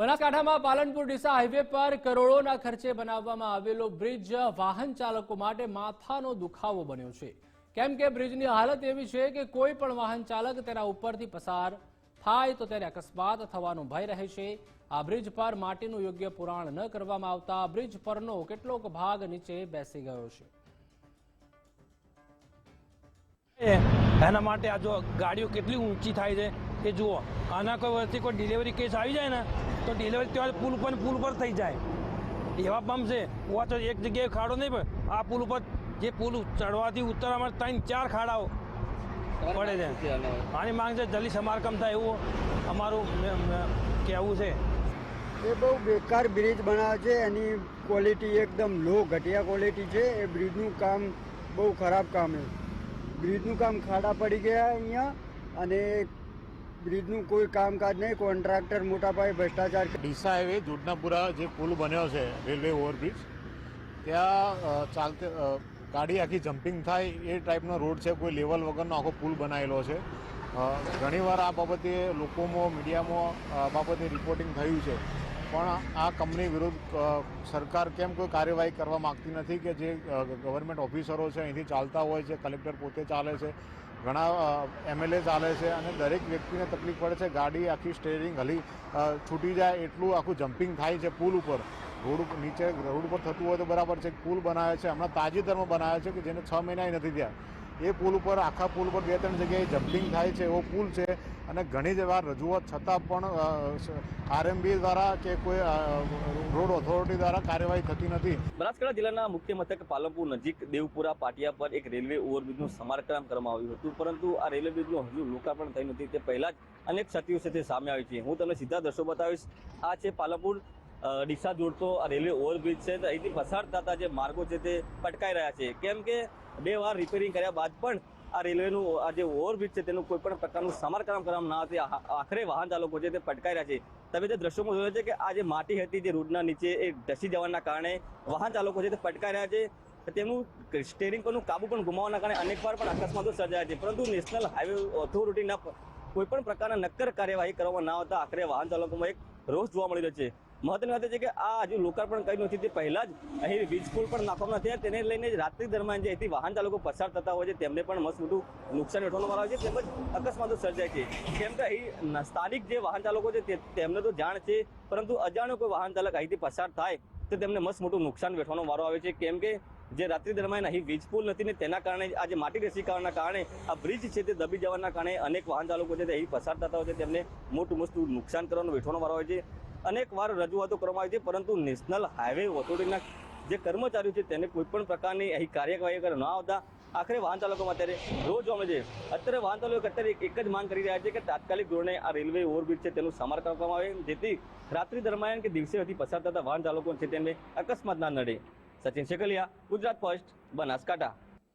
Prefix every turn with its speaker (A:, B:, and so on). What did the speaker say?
A: બનાસકાંઠામાં પાલનપુર ડીસા હાઈવે પર કરોડોના ખર્ચે બનાવવામાં આવેલો બ્રિજ વાહન ચાલકો માટે માથાનો દુખાવો બન્યો છે. કેમ કે બ્રિજની હાલત એવી છે કે કોઈ પણ વાહન ચાલક તેના ઉપરથી પસાર થાય તો તેને અકસ્માત થવાનો ભય રહે છે. આ બ્રિજ પર માટીનું યોગ્ય પુરાણ ન કરવામાં આવતા બ્રિજ પરનો કેટલોક ભાગ નીચે બેસી ગયો છે.
B: એના માટે આ જો ગાડીઓ કેટલી ઊંચી થાય છે એ જુઓ આના કોઈ વર્ષથી કોઈ ડિલિવરી કેસ આવી જાય ને તો ડિલિવરી ત્યાં પુલ ઉપર પુલ ઉપર થઈ જાય. એવા પંપ છે. ઉવા તો એક જગ્યાએ ખાડો નહીં પણ આ પુલ ઉપર જે પુલ ચડવાથી ઉતરવામાં ત્રણ ચાર ખાડાઓ પડે છે. આની માંગ છે જલ્દી સમારકામ થાય એવું અમારું કહેવું છે.
C: એ બહુ બેકાર બ્રિજ બનાવે છે. એની ક્વોલિટી એકદમ લો ઘટિયા ક્વોલિટી છે. એ બ્રિજનું કામ બહુ ખરાબ કામ છે. બ્રિજનું કામ ખાડા પડી ગયા અહીંયા અને બ્રિજનું કોઈ કામકાજ નહીં, કોન્ટ્રાક્ટર મોટા પાયે ભ્રષ્ટાચાર
D: ડીસા હાઈવે જુડનાપુરા જે પુલ બન્યો છે, રેલવે ઓવરબ્રિજ, ત્યાં ચાલતે ગાડી આખી જમ્પિંગ થાય, એ ટાઈપનો રોડ છે, કોઈ લેવલ વગરનો આખો પુલ બનાવેલો છે. ઘણીવાર આ બાબતે લોકોમાં, મીડિયામાં આ બાબતે રિપોર્ટિંગ થયું છે. પણ આ કંપની વિરુદ્ધ સરકાર કેમ કોઈ કાર્યવાહી કરવા માંગતી નથી કે જે ગવર્મેન્ટ ઓફિસરો છે, અહીંથી ચાલતા હોય છે, કલેક્ટર પોતે ચાલે છે? ઘણા એમએલએ ચાલે છે અને દરેક વ્યક્તિને તકલીફ પડે છે. ગાડી આખી સ્ટેરિંગ હલી છૂટી જાય એટલું આખું જમ્પિંગ થાય છે પુલ ઉપર. રોડ નીચે રોડ ઉપર થતું હોય તો બરાબર છે. પુલ બનાવે છે. હમણાં તાજેતરમાં બનાવે છે કે જેને છ મહિના નથી થયા. એ પુલ ઉપર, આખા પુલ ઉપર બે ત્રણ જગ્યાએ જમ્પિંગ થાય છે, એવો પુલ છે. અને ઘણી જ વાર રજૂઆત છતાં પણ આરએમબી દ્વારા કે કોઈ રોડ ઓથોરિટી દ્વારા કાર્યવાહી થતી નથી.
E: બનાસકાંઠા જિલ્લાના મુખ્ય મથક પાલનપુર નજીક દેવપુરા પાટિયા પર એક રેલવે ઓવરબ્રિજનું સમારકામ કરવામાં આવ્યું હતું. પરંતુ આ રેલવે બ્રિજનું હજુ લોકાર્પણ થયું નથી. તે પહેલાં જ અનેક ક્ષતિઓ તે સામે આવી છે. હું તમને સીધા દ્રશ્યો બતાવીશ. આ છે પાલનપુર ડીસા જોડતો રેલવે ઓવરબ્રિજ છે. તો અહીંથી પસાર થતા જે માર્ગો છે તે પટકાઈ રહ્યા છે. કેમ કે બે વાર રિપેરિંગ કર્યા બાદ પણ આ રેલવેનું આ જે ઓવરબ્રિજ છે તેનું કોઈ પણ પ્રકારનું સમારકામ કરવામાં ના હતી આખરે વાહન ચાલકો છે તે પટકાઈ રહ્યા છે. તમે જે દ્રશ્યોમાં જોયો છે કે આ જે માટી હતી જે રોડના નીચે એ ધસી જવાના કારણે વાહન ચાલકો છે તે પટકાઈ રહ્યા છે. તેમનું સ્ટેરિંગ પરનું કાબુ પણ ગુમાવવાના કારણે અનેકવાર પણ અકસ્માતો સર્જાયા છે. પરંતુ નેશનલ હાઈવે ઓથોરિટીના કોઈપણ પ્રકારના નક્કર કાર્યવાહી કરવામાં ના આવતા આખરે વાહન ચાલકોમાં એક રોષ જોવા મળી રહ્યો છે. મહત્વની વાત છે કે આ હજુ લોકાર્પણ કર્યું નથી. તે પહેલાં જ અહીં વીજ પુલ પણ નાખવામાં નથી તેને લઈને રાત્રિ દરમિયાન જે અહીંથી વાહન ચાલકો પસાર થતા હોય છે, તેમને પણ મસ્ત મોટું નુકસાન વેઠવાનું આવે છે, તેમજ અકસ્માતો સર્જાય છે. કેમ કે અહીં સ્થાનિક જે વાહન ચાલકો છે તેમને તો જાણ છે, પરંતુ અજાણ્યો કોઈ વાહન ચાલક અહીંથી પસાર થાય, તો તેમને મસ્ત મોટું નુકસાન વેઠવાનો વારો આવે છે. કેમ કે જે રાત્રિ દરમિયાન અહીં વીજ પુલ નથી ને તેના કારણે આ જે માટી રસીકરણના કારણે આ બ્રિજ છે તે દબી જવાના કારણે અનેક વાહન ચાલકો છે તે અહીં પસાર થતા હોય છે. તેમને મોટું મોટું નુકસાન કરવાનો વેઠવાનો વારો હોય છે. અનેક વાર રજૂઆતો કરવામાં આવી છે, પરંતુ નેશનલ હાઈવે ઓથોરિટીના જે કર્મચારીઓ છે, તેને કોઈ પણ પ્રકારની અહીં કાર્યવાહી ન આવતા આખરે વાહન ચાલકોમાં અત્યારે રોજ જોવા મળે છે. અત્યારે વાહન ચાલકો અત્યારે એક જ માંગ કરી રહ્યા છે કે તાત્કાલિક ધોરણે આ રેલવે ઓવરબ્રિજ છે, તેનું સમાર કરવામાં આવે, જેથી રાત્રિ દરમિયાન કે દિવસેથી પસાર થતા વાહન ચાલકો છે, તેમને અકસ્માત ના નડે. સચિન શેખલિયા ગુજરાત ફર્સ્ટ બનાસકાંઠા.